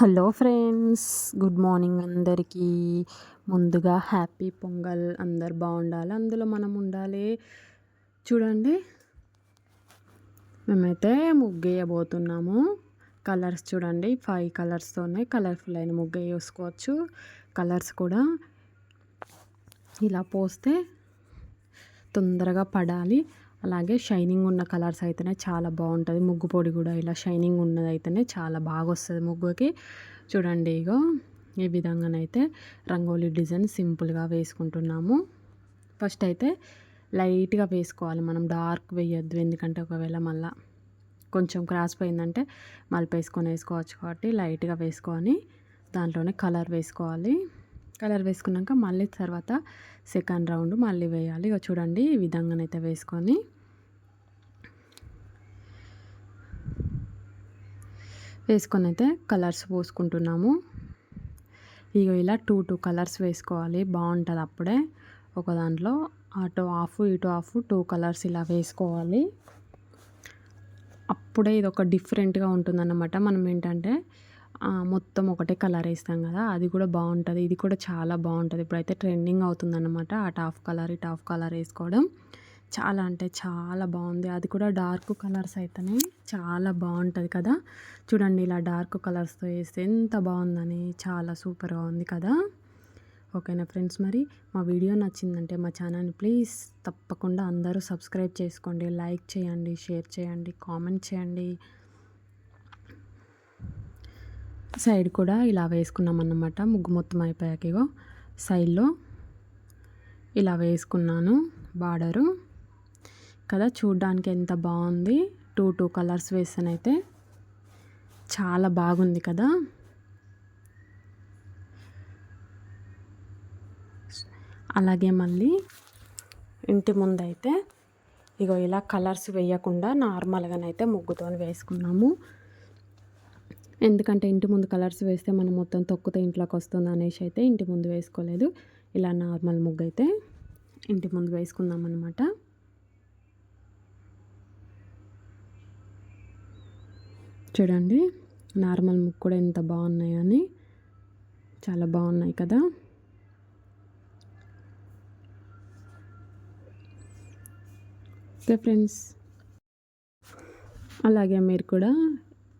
Hello friends good morning అందరికీ. ముందుగా happy pongal. అందరు బాగుండాలి అందులో మనం ఉండాలి. చూడండి మేమైతే ముగ్గేయబోతున్నాము. కలర్స్ చూడండి ఫైవ్ కలర్స్తోనే కలర్ఫుల్ అయిన ముగ్గు వేసుకోవచ్చు. కలర్స్ కూడా ఇలా పోస్తే తొందరగా పడాలి. అలాగే షైనింగ్ ఉన్న కలర్స్ అయితేనే చాలా బాగుంటుంది. ముగ్గు పొడి కూడా ఇలా షైనింగ్ ఉన్నది అయితేనే చాలా బాగా వస్తుంది ముగ్గుకి. చూడండి ఇగో ఈ విధంగానైతే రంగోలీ డిజైన్ సింపుల్గా వేసుకుంటున్నాము. ఫస్ట్ అయితే లైట్గా వేసుకోవాలి మనం డార్క్ వేయొద్దు. ఎందుకంటే ఒకవేళ మళ్ళీ కొంచెం క్రాస్ పోయిందంటే మళ్ళీ వేసుకొని వేసుకోవచ్చు కాబట్టి లైట్గా వేసుకొని దాంట్లోనే కలర్ వేసుకోవాలి. కలర్ వేసుకున్నాక మళ్ళీ తర్వాత సెకండ్ రౌండ్ మళ్ళీ వేయాలి. ఇక చూడండి ఈ విధంగానైతే వేసుకొని. వేసుకొని అయితే కలర్స్ పోసుకుంటున్నాము. ఇక ఇలా టూ టూ కలర్స్ వేసుకోవాలి. బాగుంటుంది అప్పుడే. ఒక దాంట్లో అటు ఆఫ్ ఇటు ఆఫ్ టూ కలర్స్ ఇలా వేసుకోవాలి. అప్పుడే ఇది ఒక డిఫరెంట్గా ఉంటుందన్నమాట. మనం ఏంటంటే మొత్తం ఒకటే కలర్ వేస్తాం కదా అది కూడా బాగుంటుంది. ఇది కూడా చాలా బాగుంటుంది. ఇప్పుడైతే ట్రెండింగ్ అవుతుందన్నమాట ఆ టాఫ్ కలర్ ఈ టాఫ్ కలర్ వేసుకోవడం. చాలా అంటే చాలా బాగుంది. అది కూడా డార్క్ కలర్స్ అయితేనే చాలా బాగుంటుంది కదా. చూడండి ఇలా డార్క్ కలర్స్తో వేస్తే ఎంత బాగుందని. చాలా సూపర్గా ఉంది కదా. ఓకేనా ఫ్రెండ్స్? మరి మా వీడియో నచ్చిందంటే మా ఛానల్ని ప్లీజ్ తప్పకుండా అందరూ సబ్స్క్రైబ్ చేసుకోండి. లైక్ చేయండి షేర్ చేయండి కామెంట్ చేయండి. సైడ్ కూడా ఇలా వేసుకున్నాం అన్నమాట ముగ్గు మొత్తం అయిపోయాక ఇగో సైడ్లో ఇలా వేసుకున్నాను బార్డరు. కదా చూడ్డానికి ఎంత బాగుంది. టూ టూ కలర్స్ వేసానైతే చాలా బాగుంది కదా. అలాగే మళ్ళీ ఇంటి ముందైతే ఇగో ఇలా కలర్స్ వేయకుండా నార్మల్గానైతే ముగ్గుతో వేసుకున్నాము. ఎందుకంటే ఇంటి ముందు కలర్స్ వేస్తే మనం మొత్తం తొక్కుతే ఇంట్లోకి వస్తుంది అనేసి అయితే ఇంటి ముందు వేసుకోలేదు. ఇలా నార్మల్ ముగ్గు అయితే ఇంటి ముందు వేసుకుందాం అనమాట చూడండి నార్మల్ ముగ్గు కూడా ఎంత బాగున్నాయని చాలా బాగున్నాయి కదా. Okay friends. అలాగే మీరు కూడా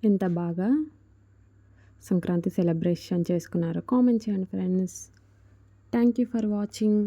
ఎంత బాగా సంక్రాంతి సెలబ్రేషన్ చేసుకున్నారో కామెంట్ చేయండి friends thank you for watching